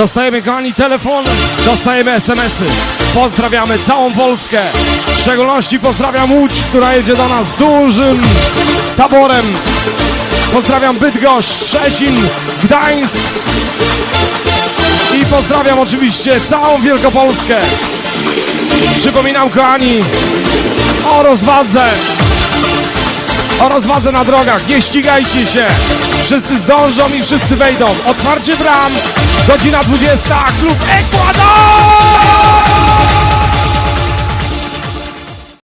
Dostajemy kochani telefon, dostajemy SMS-y. Pozdrawiamy całą Polskę. W szczególności pozdrawiam Łódź, która jedzie do nas dużym taborem. Pozdrawiam Bydgoszcz, Szczecin, Gdańsk. I pozdrawiam oczywiście całą Wielkopolskę. Przypominam kochani o rozwadze. O rozwadze na drogach. Nie ścigajcie się. Wszyscy zdążą i wszyscy wejdą. Otwarcie bram. Godzina 20. Klub Ekwador!